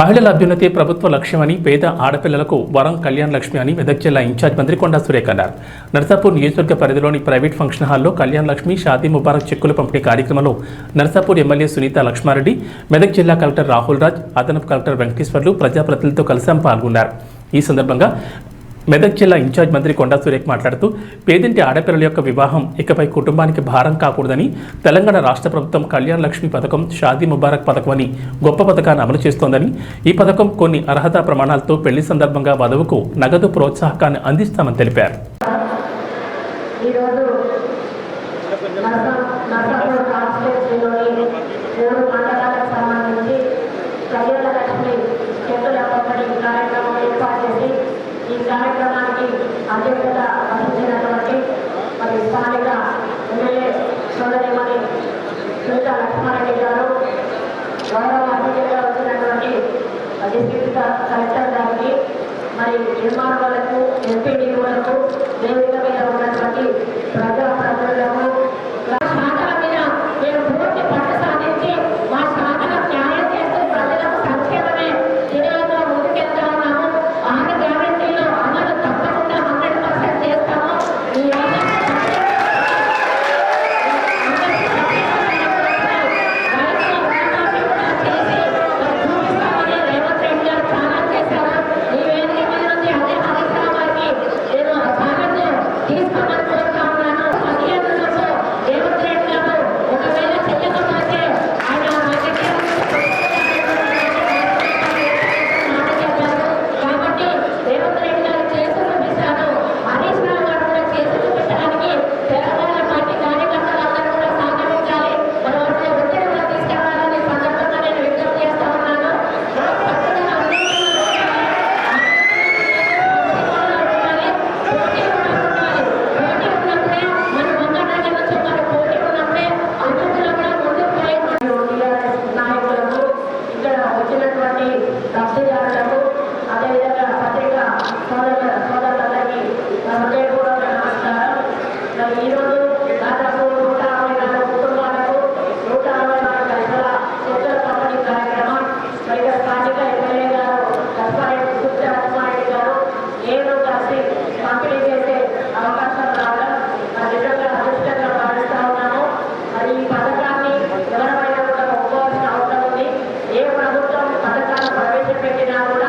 మహిళల అభ్యున్నతి ప్రభుత్వ లక్ష్యమని పేద ఆడపిల్లలకు వరం కళ్యాణ్ లక్ష్మి అని మెదక్ జిల్లా ఇన్ఛార్జ్ మంత్రి కొండా సురేఖ అన్నారు. నర్సాపూర్ నియోజకవర్గ పరిధిలోని ప్రైవేట్ ఫంక్షన్ హాల్లో కళ్యాణ్ లక్ష్మి షాదీ ముబారక్ చెక్కులు పంపిణీ కార్యక్రమంలో నర్సాపూర్ ఎమ్మెల్యే సునీత లక్ష్మారెడ్డి మెదక్ జిల్లా కలెక్టర్ రాహుల్ రాజ్ అదనపు కలెక్టర్ వెంకటేశ్వర్లు ప్రజాప్రతినిధులతో కలిసి పాల్గొన్నారు. ఈ సందర్భంగా మెదక్ జిల్లా ఇన్ఛార్జ్ మంత్రి కొండా సురేఖ్ మాట్లాడుతూ పేదింటి ఆడపిల్లల యొక్క వివాహం ఇకపై కుటుంబానికి భారం కాకూడదని తెలంగాణ రాష్ట్ర ప్రభుత్వం కళ్యాణ లక్ష్మి పథకం షాదీ ముబారక్ పథకం అని గొప్ప పథకాన్ని అమలు చేస్తోందని ఈ పథకం కొన్ని అర్హతా ప్రమాణాలతో పెళ్ళి సందర్భంగా వధువుకు నగదు ప్రోత్సాహకాన్ని అందిస్తామని తెలిపారు. సంబంధించి కళ్యాణ లక్ష్మి చెట్టుల పంపిణీ కార్యక్రమం ఏర్పాటు చేసి ఈ కార్యక్రమానికి అధ్యక్షత వహించినటువంటి మరి స్థానిక ఎమ్మెల్యే సోదరిమణి సునీత లక్ష్మారెడ్డి గారు గౌరవ అతిథిగా వచ్చినటువంటి డిస్ట్రిక్ట్ కలెక్టర్ గారికి మరి నిర్మాణాలకు ఎంపీడీలకు వేదిక మీద ఉన్నటువంటి వచ్చినటువంటి లబ్ధిదారులకు అదేవిధంగా పత్రికా సోదరు Representative